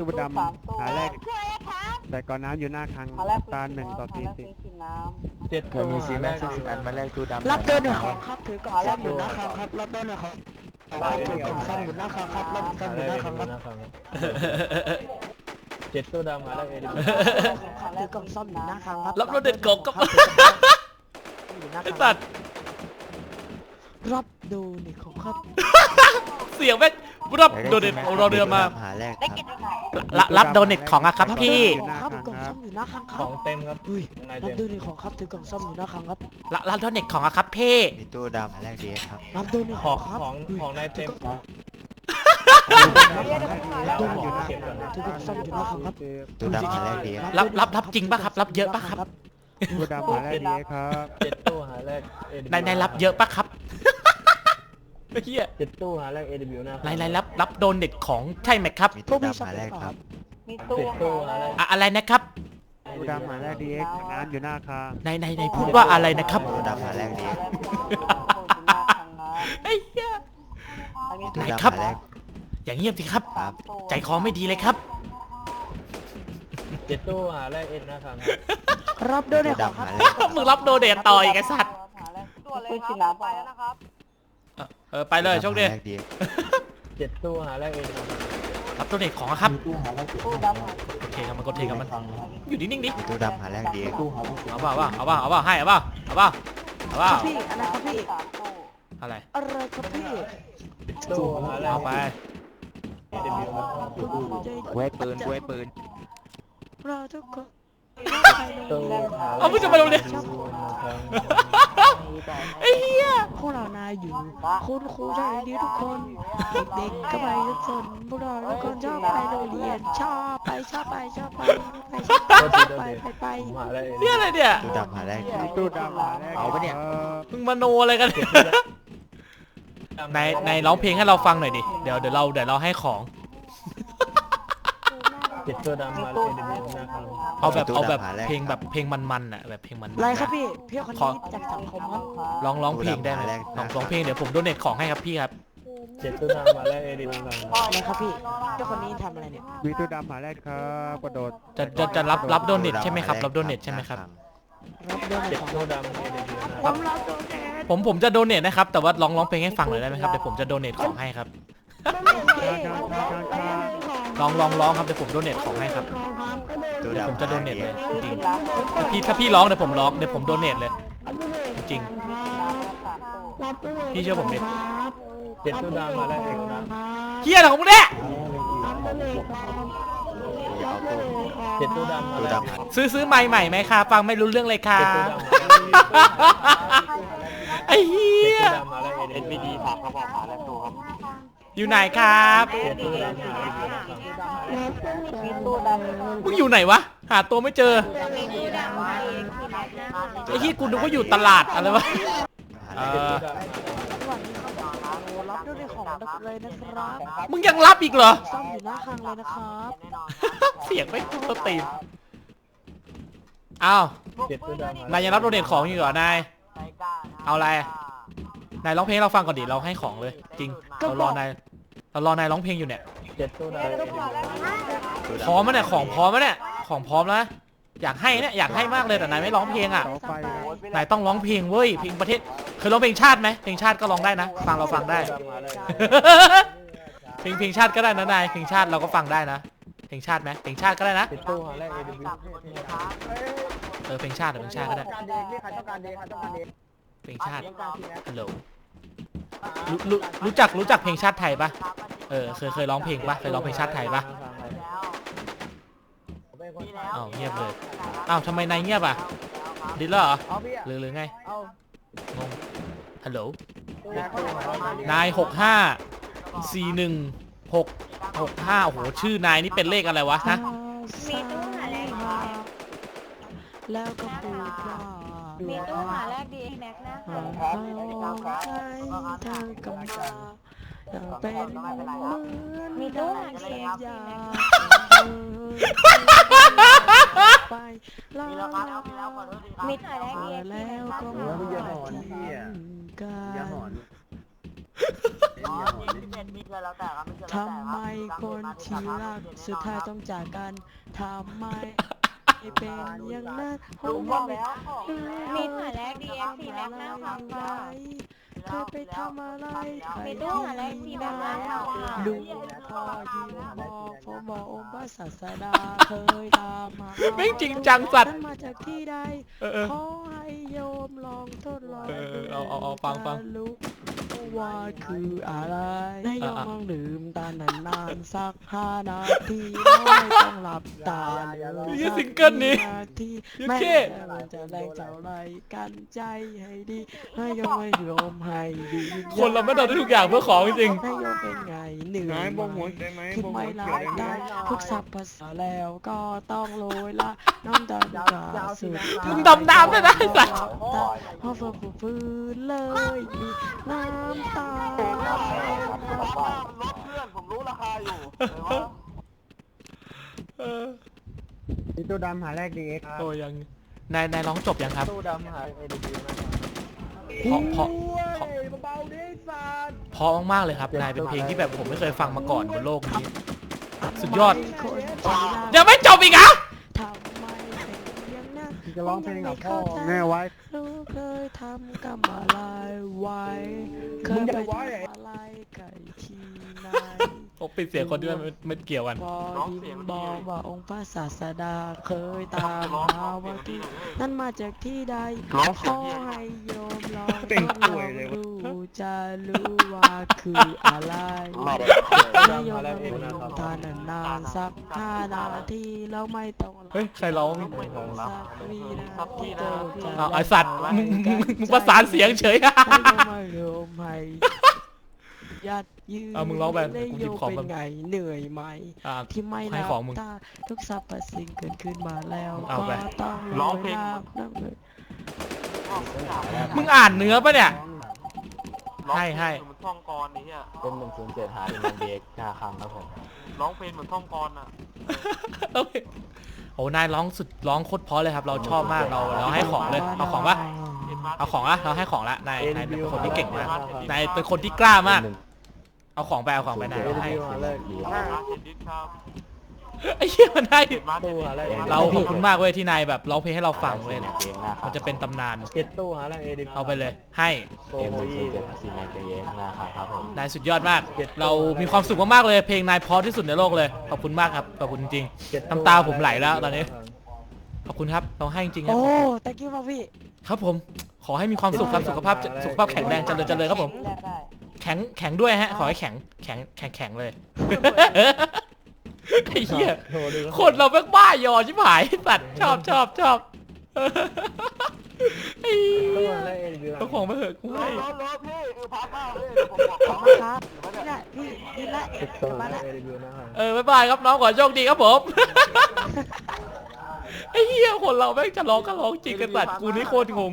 ตู้ดำหาแรกแต่ก่อนน้ำอยู่หน้าคลังหาแรกตาหนึ่งต่อสี่สิบกินน้เจ็ดเคยมีซีแม็กซ์สิบอันมาแลกตู้ดำรับเดินหน่อยของครับถือกล่องซ่อมอยู่หน้าคลังครับรับเดินหน่อยของครับถือกล่องซ่อมอยู่หน้าคลังครับรับซ่อมอยู่หน้าคลังครับเจ็ดตู้ดำหาได้เอดีำถือกล่องซ่อมอยู่หน้าคลังครับรับรถเด็ดกล่องกับอยู่หน้าคไอ้ลังสัตว์รับดูนี่ของครับ เสียงแม่ง รับโดเนทของเราเดือมาหาแรกได้คกิรับนยังไงรับโดเนทของอะครับพี่อยู่หน้าครับคลังกล่องครัซ่อบมอยู่หน้าคลังคขรัอบงเต็มครับอุ้ยนายรับเต็มดูนี่ของครับถือกล่องซ่อมอยู่หน้าคลังครับรับรับโดเนทของอะครับพี่ มีตู้ดำหาแรกดีครับ รับดูนี่ขขอองงครับของของนายเต็มดูหมอถือกล่องซ่อมอยู่หน้าคลังครับตู้ดำหาแรกดีครับรับรับรับจริงป่ะครับรับเยอะป่ะครับ ตู้ดำหาแรกดีครับเจ็ดตู้หาแรกนายนายรับเยอะป่ะครับ ไอ้เหี้ยเจ็ดตู้หาแรกเอดีนะนายนายรับรับโดเนทของใช่ไหมครับมีตู้ดำหาแรกครับมีตู้เจ็ดตู้หาแรก อะอะไรนะครับ ตู้ดำหาแรกดีเอ็กซ์น้ำอยู่หน้าคลังนายนายนายพูดว่าอะไรนะครับตู้ดำหาแรกดีไอ้เหี้ย มีตู้ไหนดำครับหาแรกอย่างเงียบสิครับ ครับ ใจคอไม่ดีเลยครับ เจ็ดตู้หาแรกเอดีนะครับรับดูตู้นี่ของคดำรับหาแรกมึงรับโดเนทต่ออีกไอ้สัตว์ตัวเลยกินน้ำไปแล้วนะครับ เออไปเลยโชคดีหาแรกดีเจ็ดตู้หาแรกเอดีรับโดเนทของอะครับตู้ดำโอเคครับมันกดเทครับมันอยู่นิ่งๆดิมีตู้ดำหาแรกดีเอาเปล่าเอาเปล่าเอาเปล่าเอาเปล่าให้เอาเปล่าเอาเปล่าเอาเปล่าพี่อะไรครับพี่สามตู้อะไรอะไรครับพี่ตู้หาแรกเอาไปเอดีครับไว้ปืนไว้ปืนเราทุกคนตู้หาเอามึงจะมาโรงเรียน ไอ้เหี้ยพวกเรานายอยู่ คุณครูใจดีทุกคน เด็กๆก็ไปทุกคนพวกเราทุกคนชอบไปโรงเรียนชอบไปชอบไปชอบไปไปชอบไปไปไปหาแรกเนี่ยอะไรเนี่ยตู้ดำหาแรกมีตู้ดำหาแรกเอาปะเนี่ยมึงมโนอะไรกันในในร้องเพลงให้เราฟังหน่อยดิเดี๋ยวเดี๋ยวเราเดี๋ยวเราให้ของ เจ็ดตู้ดำหาแรกเอดีนะครับเอาแบบเอาแบบเพลงแบบเพลงมันๆอะแบบเพลงมันอะไรครับพี่พี่คนนี้จากสังคมครับร้องร้องเพลงได้ไหมร้องร้องเพลงเดี๋ยวผมโดเนทของให้ครับพี่ครับเจ็ดตู้ดำหาแรกเอดีนะครับอะไรครับพี่พี่คนนี้ทำอะไรเนี่ยมีตู้ดำหาแรกครับกระโดดจะจะจะรับรับโดเนทใช่ไหมครับรับโดเนทใช่ไหมครับรับเรื่องเจ็ดของตู้ดำเอดีนะคผรับมรับตัวแทนผมผมจะโดเนทนะครับแต่ว่าร้องร้องเพลงให้ฟังหน่อยได้ไหมครับเดี๋ยวผมจะโดเนทของให้ครับ ลองลองร้องครับเดี๋ยวผมโดเนทของให้ครับตู้เดี๋ยวผมดำจะโดเนทเลยจริงร้านตู้ๆถ้าพี่ถ้าพี่ร้องเดี๋ยวผมร้องเดี๋ยวผมโดเนทเลย จริงสามตู้ๆพี่เชื่อผมดิเจ็ดตู้ดำหาแรกเอดีนะเฮียอะไรของมึงเนี่ยเอาตู้เจ็ดตู้ดำหาตู้แรกดำหาซื้อซื้อใหม่ใหม่ไหมคะฟังไม่รู้เรื่องเลยค่ะเจ็ดตู้ดำไอ้เฮียดำหาแรกเอดีดีฝากเขาบอกหาแรกตู้ครับ อยู่ไหนครับเจ็ดตู้ดำหาแรกเอดีนะครับมีตู้ดำมึงอยู่ไหนวะ หาตัวไม่เจอไอ้เฮียกูนึกว่าอยู่ตลาดอะไรวะหาแรกเออสวัสดีครับโอ้รับด้วยของเลยนะครับมึงยังรับอีกเหรอ ซ่อมอยู่หน้าคลังเลยนะครับเสียงไม่ตัวตีนอ้าวเจ็ดตู้ดำนายยังรับโดเนทของอยู่เหรอนาย เอาอะไร นายร้องเพลงให้เราฟังก่อนดิเราให้ของเลย จริงเรารอนายเรารอนายร้องเพลงอยู่เนี่ยเจ็ดตู้ดำตู้พร้อมดำมั้ยเนี่ยของพร้อมมั้ยเนี่ยของพร้อมแล้วนะอยากให้เนี่ยอยากให้มากเลยแต่นายไม่ร้องเพลงอะเสาไฟนายต้องร้องเพลงเว้ยเพลงประเทศเคยร้องเพลงชาติไหมเพลงชาติก็ร้องได้นะ ฟังเราฟังได้ เพลงเพลงชาติก็ได้นะนายเพลงชาติเราก็ฟังได้นะ เพลงชาติไหมเพลงชาติก็ได้นะเจ็ดตู้หาแรกเอดีเออเพลงชาติหรือเพลงชาติก็ได้เพลงชาติฮัลโหลรู้รู้รู้จักรู้จักเพลงชาติไทยปะเออเคยเคยร้องเพลงปะเคยร้องเพลงชาติไทยปะอ้าวเงียบเลยอ้าวทำไมนายเงียบอะดิแล้วเหรอหรือหรือไงงงฮัลโหลนายหกห้าสี่หนึ่งหกหกห้าโอ้โหชื่อนายนี่เป็นเลขอะไรวะฮะมีตู้หาแลกแล้วก็พูดว่า มีตู้หาแรกดีแม็กนะเอาใจเธอกำลังยังเป็นเหมือนมีตู้หาเกมอยาไปลาลามีหาแรกดีแล้วก็มาทิ้งกันทำไมคนที่รักสุดท้ายต้องจากกันทำไม เป็นอย่างนั้นผมว่าไม่มีหาแรกดีเอ็กซีแม็กนะคะค่ะ เธอไปทำอะไรมีตู้หาแรกดีแม็กนะคะค่ะดูพ่อยืนบอกผมบอกองค์พระศาสดาเคยตามมาแม่งจริงจังสัตว์นั้นมาจากที่ใดเออเออ ขอให้โยมลองทดลองเออเออเอาเอาเอาฟังฟัง จะรู้ว่าคืออะไรให้โยมลองดื่มตานานๆสักห้านาทีไม่ต้องหลับตาเลยนี่ซิงเกิลนี้นาทีโอไม่เคว่าจะแรงเท่าไรกันใจให้ดีให้โยมให้โยมให้ดีคนเราไม่ทำได้ทุกอย่างเพื่อของจริงให้โยมเป็นไงเหนื่อยนายไหบงหัวได้ไหมที่บงไม่หัวรัเกี่ยวบได้ไหมได้ทุกสรรพภาษาแล้วก็ต้องโรยละน้ำตาลกาสุดมึงดำน้ำได้นะไอ้สัตว์พอฝืนฟื้นเลยมีน้ำตาเออมีตู้ดำหาแรกดีเอ็กโอ้ยังนายนายร้องจบยังครับ ตู้ดำหา ADB นะ ครับเพราะเพราะเบาๆดิสัตว์เพราะมากๆเลยครับนายเป็นเพลงที่แบบผมไม่เคยฟังมาก่อนบนโลกนี้ สุดยอดคนที่รักยังไม่จบอีกเหรอะทำไมเป็นอย่างนั้นจะร้องเพลงกับพ่อแม่ไว้ลูกเคยทำกรรมอะไรไว้ เคยไปทำอะไรไก่ที่ไหน โอ้ปิดเสียงคนด้วยไม่ไม่เกี่ยวกัน บอดินบอกว่าองค์พระศาสดาเคยตามหาว่าที่นั่นมาจากที่ใดขอให้โยมลองเต้นทดลป่วอยงเลยวะดูจะรู้ว่าคืออะไรให้โยมลองดูทานนานๆสักห้านาทีแล้วไม่ต้องเฮ้ยใครร้องสักวินาทีเดียวจะอ้าวไอสัตว์มึงมึงมึงประสานเสียงเฉย ให้โยมมาโยมให้ ยัดยืนเอามึงร้องไปได้กูหโยยิบมของเป็นก่อนไงเหนื่อยไหมอ่าที่ไม่ให้รัของมึงตาทุกสรรพสิ่งเกิดขึ้นมาแล้วเอาไปก็ต้องร้องเพลง นั่งเลยมึงอ่านเนื้อปะเนี่ยให้ให้ร้องเพลงเหมือนท่องกรนี่เฮียเป็นหนึ่งศูนย์เจ็ดหาเป็นเด็กหน้าคำครับผมร้องเพลงเหมือนท่องกรอะโอเคโอ้นายร้องสุดร้องโคตรเพราะเลยครับ เราชอบมากเราเราให้ของเลยเอาของปะเห็นมาเอาของอะเราให้ของละนายเอ็นนายเป็นวิวคนที่เก่งมากครับนายเป็นคนที่กล้ามาก เอาของไปเอาของไปนายเอ็นให้วิวหาแรกดีเห็นมาเห็นดิสครับไอ้เหี้ยมันให้เห็นมาเห็นตู้ดิสหาแรกเราขอบคุณมากเว้ยที่นายแบบร้องเพลงให้เราฟังเว้ยเนี่ยมันจะเป็นตำนานเจ็ดตู้หาแรก ADB เอาไปเลย ให้โอ้ยเจ็ดสี่แม็กเยสนะครับครับผมนายสุดยอดมาก เรามีความสุขมากๆเลย เพลงนายเพราะที่สุดในโลกเลยขอบคุณมากครับขอบคุณจริงเจ็ดน้ำตาผมไหลแล้วตอนนี้ขอบคุณครับเราให้จริงๆครับโอ้ thank you ครับพี่ครับผมขอให้มีความสุขครับสุขภาพสุขภาพแข็งแรงเจริญเจริญครับผม แข็งแข็งด้วยฮะ ขอให้แข็งแข็งแข็งแข็งเลยไอ้เหี้ยโทรดูคนเราแม่งบ้ายอชิบหายสัตว์ชอบชอบชอบไอ้ตู้เหี้ยหาแรก ADB เอาของมาเถอะกูให้รถรถพี่เออพักมากเลยผมบอกขอบคุณครับนี่แหละพี่นี่แหละเจ็ดตู้มาหาแรละก ADB นะครับเออบ๊ายบายครับน้องขอโชคดีครับผมไอ้เหี้ยคนเราแม่งจะร้องก็ร้องจริงกันสัตว์กูนี่โคตรงง